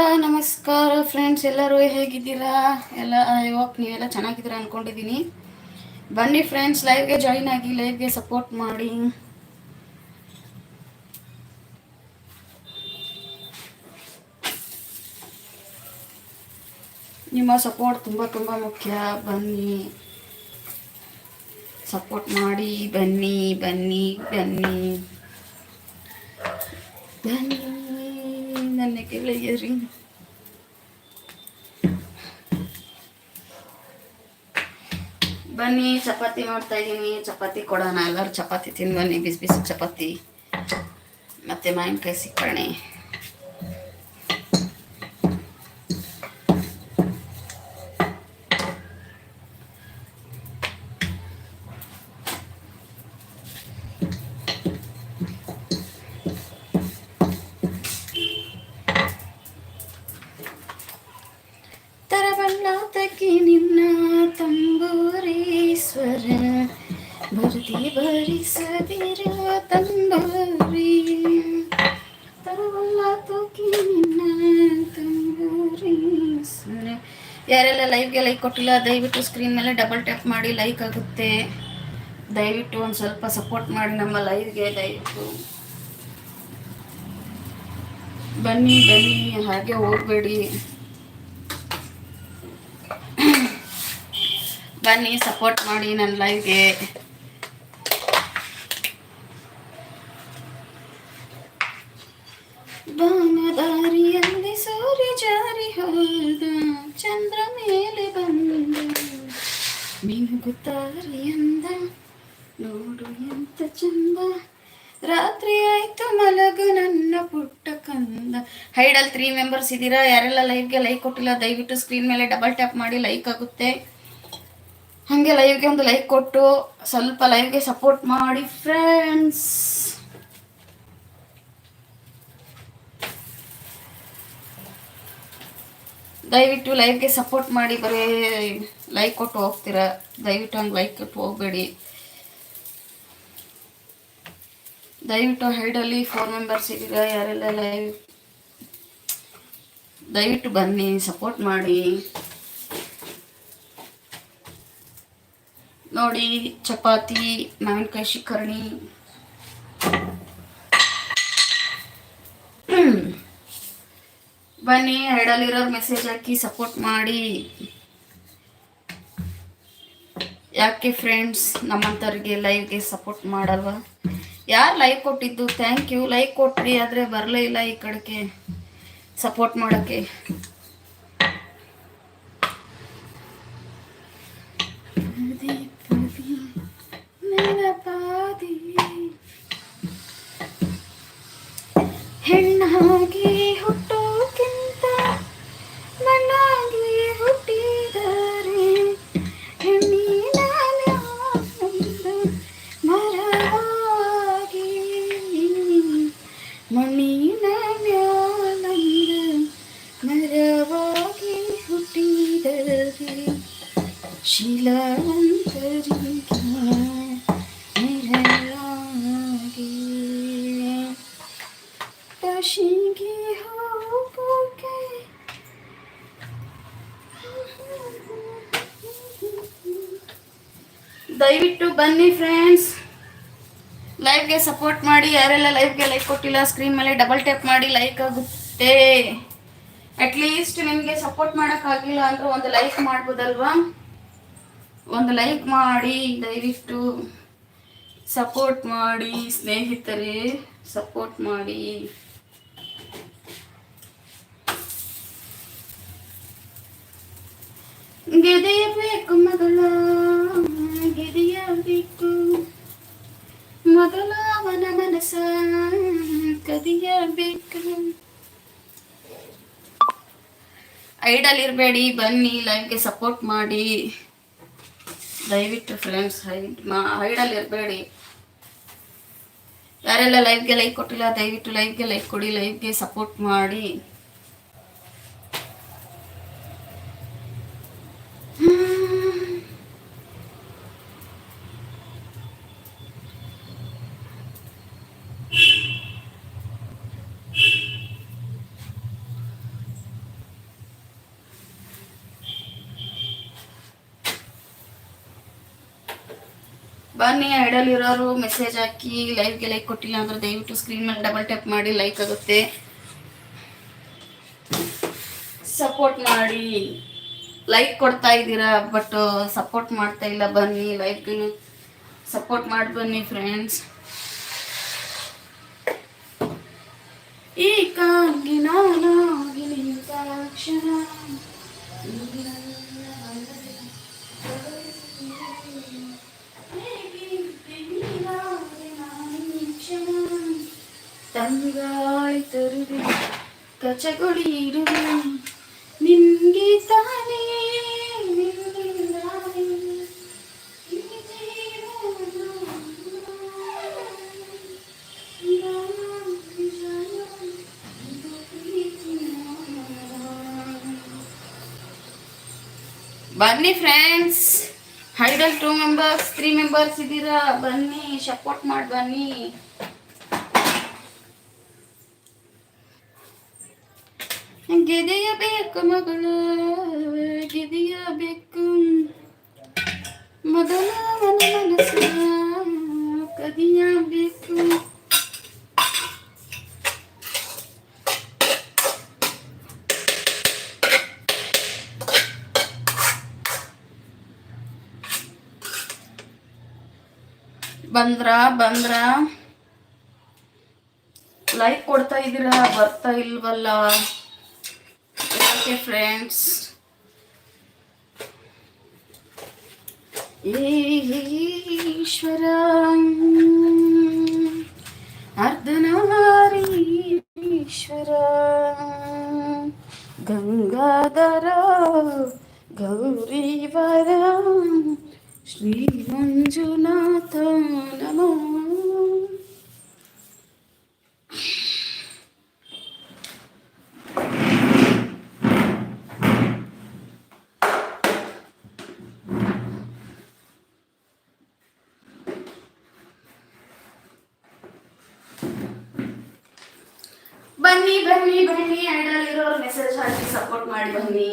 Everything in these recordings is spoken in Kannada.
ಎಲ್ಲ ನಮಸ್ಕಾರ ಫ್ರೆಂಡ್ಸ್ ಎಲ್ಲರೂ ಹೇಗಿದ್ದೀರಾ? ಎಲ್ಲ ಐ ಹೋಪ್ ನೀವೆಲ್ಲ ಚೆನ್ನಾಗಿದ್ದೀರಾ ಅಂದ್ಕೊಂಡಿದ್ದೀನಿ ಬನ್ನಿ ಫ್ರೆಂಡ್ಸ್ ಲೈವ್ಗೆ ಜಾಯಿನ್ ಆಗಿ ಲೈವ್ಗೆ ಸಪೋರ್ಟ್ ಮಾಡಿ. ನಿಮ್ಮ ಸಪೋರ್ಟ್ ತುಂಬ ತುಂಬ ಮುಖ್ಯ. ಬನ್ನಿ. ಸಪೋರ್ಟ್ ಮಾಡಿ, ಬನ್ನಿ ಬನ್ನಿ ಬನ್ನಿ. ಬನ್ನಿ. ನನ್ನ ಗೆಳೆಯರಿ ಬನ್ನಿ, ಚಪಾತಿ ಮಾಡ್ತಾ ಇದ್ದೀನಿ ಚಪಾತಿ ಕೊಡೋಣ. ಎಲ್ಲರೂ ಚಪಾತಿ ತಿಂದು ಬನ್ನಿ ಬಿಸಿ ಬಿಸಿ ಚಪಾತಿ. ಮತ್ತೆ ಮಾವಿನಕಾಯಿ ಸಿಕ್ಕಣೆ. ಲೈಕ್ ಕೊಟ್ಟಿಲ್ಲ, ದಯವಿಟ್ಟು ಸ್ಕ್ರೀನ್ ಮೇಲೆ ಡಬಲ್ ಟ್ಯಾಪ್ ಮಾಡಿ ಲೈಕ್ ಆಗುತ್ತೆ. ದಯವಿಟ್ಟು ಒಂದು ಸ್ವಲ್ಪ ಸಪೋರ್ಟ್ ಮಾಡಿ ನಮ್ಮ ಲೈವ್ಗೆ ದಯವಿಟ್ಟು. ಬನ್ನಿ ಬನ್ನಿ, ಹಾಗೆ ಹೋಗಬೇಡಿ. ಬನ್ನಿ ಸಪೋರ್ಟ್ ಮಾಡಿ ನನ್ನ ಲೈವ್ಗೆ ಬಾನದಾರಿಯಲ್ಲಿ ಸೂರ್ಯ ಜಾರಿ ಹೋದ ಚಂದ್ರ ಮೇಲೆ ಬಂದ ಅಂದ ನೋಡು ಎಂತ ಚಂದ. ರಾತ್ರಿ ಆಯ್ತು, ಮಲಗು ನನ್ನ ಪುಟ್ಟ ಕಂದ. ಹೈಡಲ್ ತ್ರೀ ಮೆಂಬರ್ಸ್ ಇದ್ದೀರಾ ಯಾರೆಲ್ಲ ಲೈವ್ಗೆ ಲೈಕ್ ಕೊಟ್ಟಿಲ್ಲ, ದಯವಿಟ್ಟು ಸ್ಕ್ರೀನ್ ಮೇಲೆ ಡಬಲ್ ಟ್ಯಾಪ್ ಮಾಡಿ, ಲೈಕ್ ಆಗುತ್ತೆ. ಹಾಗೆ ಲೈವ್ಗೆ ಒಂದು ಲೈಕ್ ಕೊಟ್ಟು, ಸ್ವಲ್ಪ ಲೈವ್ಗೆ ಸಪೋರ್ಟ್ ಮಾಡಿ, ಫ್ರೆಂಡ್ಸ್. ದಯವಿಟ್ಟು ಲೈವ್ಗೆ ಸಪೋರ್ಟ್ ಮಾಡಿ, ಬರೀ ಲೈಕ್ ಕೊಟ್ಟು ಹೋಗ್ತೀರಾ? ದಯವಿಟ್ಟು ಹಂಗೆ ಲೈಕ್ ಕೊಟ್ಟು ಹೋಗಬೇಡಿ. ದಯವಿಟ್ಟು ಹೈಡಲ್ಲಿ ಫೋರ್ ಮೆಂಬರ್ಸ್ ಇದ್ದೀರಾ, ಯಾರೆಲ್ಲ ಲೈವ್ ದಯವಿಟ್ಟು ಬನ್ನಿ ಸಪೋರ್ಟ್ ಮಾಡಿ. ನೋಡಿ, ಚಪಾತಿ ಮಾವಿನಕಾಯಿ ಶಿಕರಣಿ ಬನ್ನಿ ಹೈಡಲ್ಲಿರೋರು ಮೆಸೇಜ್ ಹಾಕಿ ಸಪೋರ್ಟ್ ಮಾಡಿ. ಯಾಕೆ ಫ್ರೆಂಡ್ಸ್ ನಮ್ಮಂಥವ್ರಿಗೆ ಲೈವ್ಗೆ ಸಪೋರ್ಟ್ ಮಾಡಲ್ವಾ? ಯಾರು ಲೈಕ್ ಕೊಟ್ಟಿದ್ದು? ಥ್ಯಾಂಕ್ ಯು ಲೈಕ್ ಕೊಟ್ರಿ, ಆದರೆ ಬರಲೇ ಇಲ್ಲ ಈ ಕಡೆಗೆ ಸಪೋರ್ಟ್ ಮಾಡೋಕ್ಕೆ. ಹೆಣ್ಣಾಗಿ ಸಪೋರ್ಟ್ ಮಾಡಿ, ಯಾರೆಲ್ಲ ಲೈವ್ಗೆ ಲೈಕ್ ಕೊಟ್ಟಿಲ್ಲ ಸ್ಕ್ರೀನ್ ಮೇಲೆ ಡಬಲ್ ಟ್ಯಾಪ್ ಮಾಡಿ ಲೈಕ್ ಆಗುತ್ತೆ. ಅಟ್ಲೀಸ್ಟ್ ನಿಮಗೆ ಸಪೋರ್ಟ್ ಮಾಡೋಕ್ಕಾಗಿಲ್ಲ ಅಂದ್ರೆ ಒಂದು ಲೈಕ್ ಮಾಡ್ಬೋದಲ್ವಾ? ಒಂದು ಲೈಕ್ ಮಾಡಿ, ದಯವಿಟ್ಟು ಸಪೋರ್ಟ್ ಮಾಡಿ, ಸ್ನೇಹಿತರೆ ಸಪೋರ್ಟ್ ಮಾಡಿ. ಗೆದೆಯಬೇಕು ಮಗಳ, ಗೆದೆಯಬೇಕು. ಮೊದಲ ಅವನ ಮನಸ ಕದಿಯಬೇಕು. ಐಡಲ್ ಇರಬೇಡಿ ಬನ್ನಿ, ಲೈವ್ಗೆ ಸಪೋರ್ಟ್ ಮಾಡಿ. ದಯವಿಟ್ಟು ಫ್ರೆಂಡ್ಸ್ ಮಾ ಐಡಲ್ ಇರಬೇಡಿ ಯಾರೆಲ್ಲ ಲೈವ್ಗೆ ಲೈಕ್ ಕೊಟ್ಟಿಲ್ಲ, ದಯವಿಟ್ಟು ಲೈವ್ಗೆ ಲೈಕ್ ಕೊಡಿ, ಲೈವ್ಗೆ ಸಪೋರ್ಟ್ ಮಾಡಿ. ಬನ್ನಿ ಐಡಲ್ ಇರೋರು ಮೆಸೇಜ್ ಹಾಕಿ ಲೈವ್ಗೆ ಲೈಕ್ ಕೊಟ್ಟಿಲ್ಲ ಅಂದ್ರೆ ದಯವಿಟ್ಟು ಸ್ಕ್ರೀನ್ ಮೇಲೆ ಡಬಲ್ ಟ್ಯಾಪ್ ಮಾಡಿ ಲೈಕ್ ಆಗುತ್ತೆ. ಸಪೋರ್ಟ್ ಮಾಡಿ. ಲೈಕ್ ಕೊಡ್ತಾ ಇದ್ದೀರಾ ಬಟ್ ಸಪೋರ್ಟ್ ಮಾಡ್ತಾ ಇಲ್ಲ, ಬನ್ನಿ ಲೈಫ್ಗೂ ಸಪೋರ್ಟ್ ಮಾಡಿ ಬನ್ನಿ ಫ್ರೆಂಡ್ಸ್ ಈ ಕಾಗಿನ ನಿಂತ ಕ್ಷಣ ತಂಗಾಳಿ ತರುವೆ, ಕಚಗುಳಿ ಇರುವೆ. ನಿನ್ಗೆ ತಾನೇ ಬನ್ನಿ friends idle two members three members ಇದ್ದೀರಾ? ಬನ್ನಿ ಸಪೋರ್ಟ್ ಮಾಡಿ ಬನ್ನಿ. ಗೆದೆಯ ಬೇಕು ಮಗಳು, ಗೆದೆಯ ಬೇಕು. ಮೊದಲ ಮನ ಮನಸ್ಸ ಕದಿಯಬೇಕು ಬಂದ್ರ ಬಂದ್ರ. ಲೈಕ್ ಕೊಡ್ತಾ ಇದ್ದೀರಾ? ಬರ್ತಾ ಇಲ್ವಲ್ಲ? ಯಾಕೆ ಫ್ರೆಂಡ್ಸ್ ಈಶ್ವರ ಅರ್ಧನಾರೀಶ್ವರ ಗಂಗಾಧರ ಗೌರೀವರ ಶ್ರೀ ಮಂಜುನಾಥ ಬನ್ನಿ ಬನ್ನಿ ಐಡಲ್ ಇರೋರು ಮೆಸೇಜ್ ಹಾಕಿ ಸಪೋರ್ಟ್ ಮಾಡಿ ಬನ್ನಿ.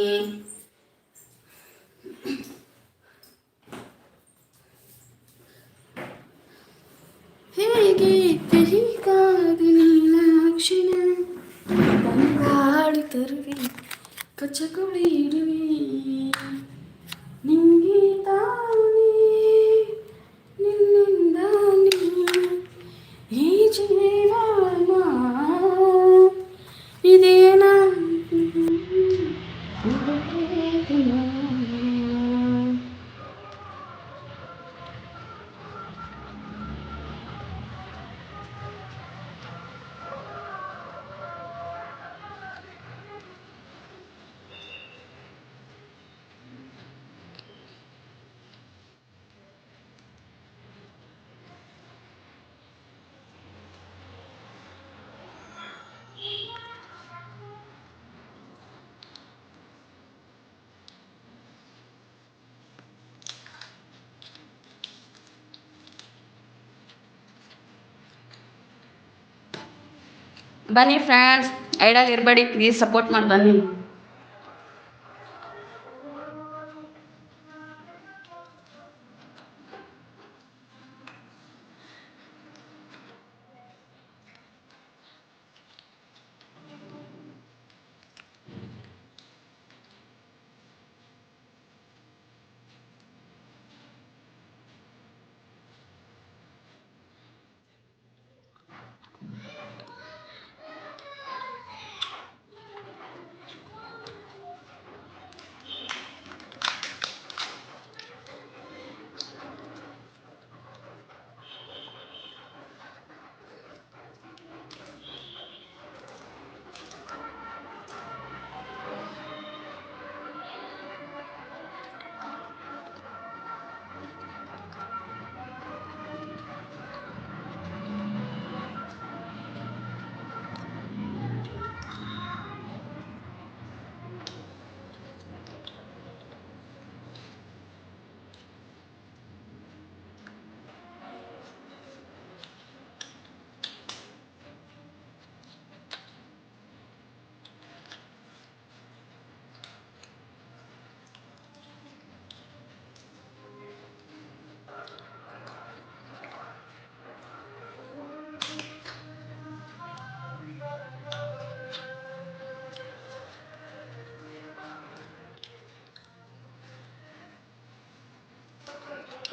ಬನ್ನಿ ಫ್ರೆಂಡ್ಸ್ ಐಡಲ್ ಇರಬೇಡಿ ಪ್ಲೀಸ್ ಸಪೋರ್ಟ್ ಮಾಡಿ ಬನ್ನಿ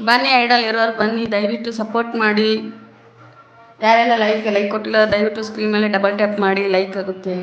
ಬನ್ನಿ ಐಡಲ್ ಇರೋರು ಬನ್ನಿ, ದಯವಿಟ್ಟು ಸಪೋರ್ಟ್ ಮಾಡಿ. ಯಾರೆಲ್ಲ ಲೈಕ್ ಲೈಕ್ ಕೊಟ್ಟಿಲ್ಲ, ದಯವಿಟ್ಟು ಸ್ಕ್ರೀನ್ ಮೇಲೆ ಡಬಲ್ ಟ್ಯಾಪ್ ಮಾಡಿ ಲೈಕ್ ಆಗುತ್ತೆ.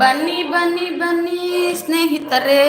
ಬನ್ನಿ ಬನ್ನಿ ಬನ್ನಿ ಸ್ನೇಹಿತರೆ.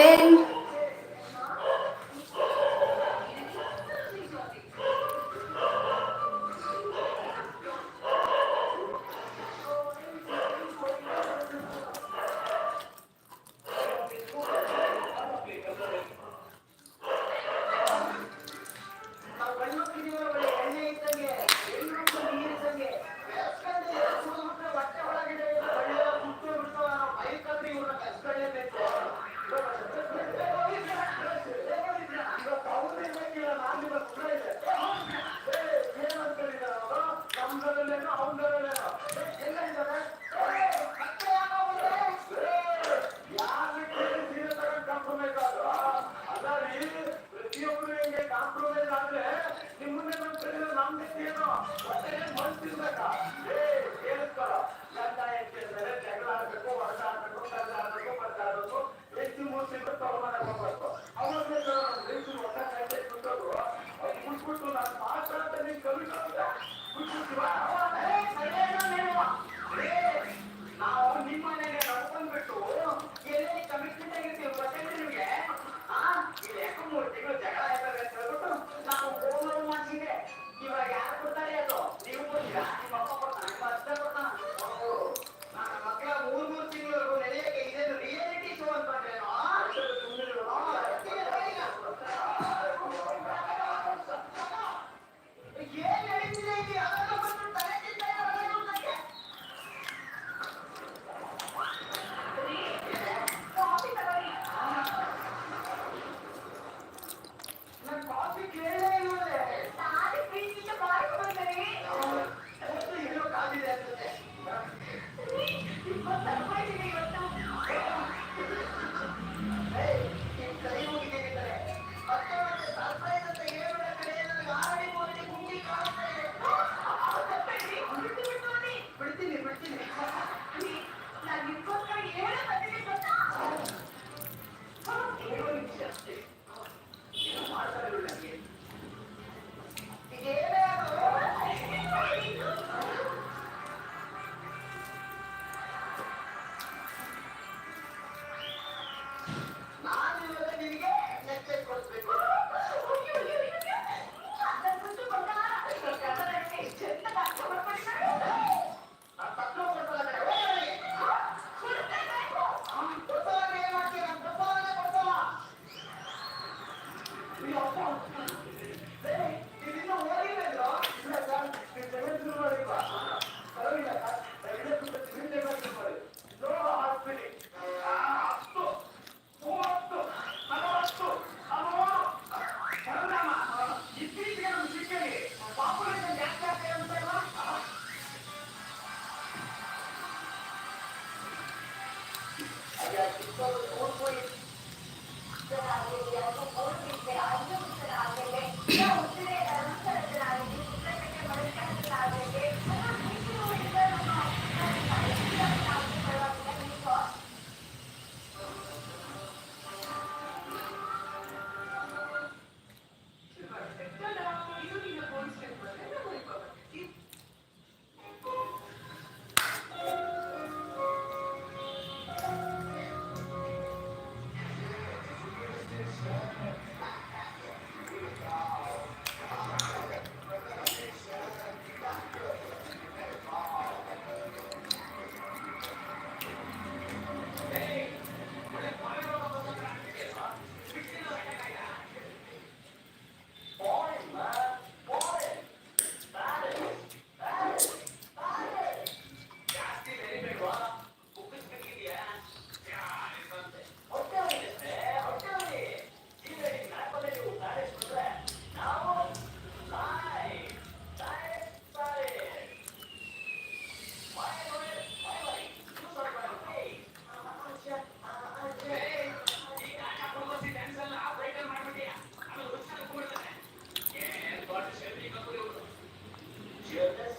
Thank you.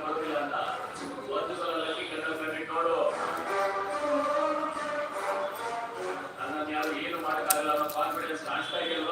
ಅಂತ. ಒಂದು ಸಲ ಲಕ್ಕಿ ಕಂಡು ಯಾರು ಏನು ಮಾಡೋಕ್ಕಾಗಲ್ಲ ಕಾನ್ಫಿಡೆನ್ಸ್ ಕಾಣಿಸ್ತಾ ಇದೆಯಲ್ಲ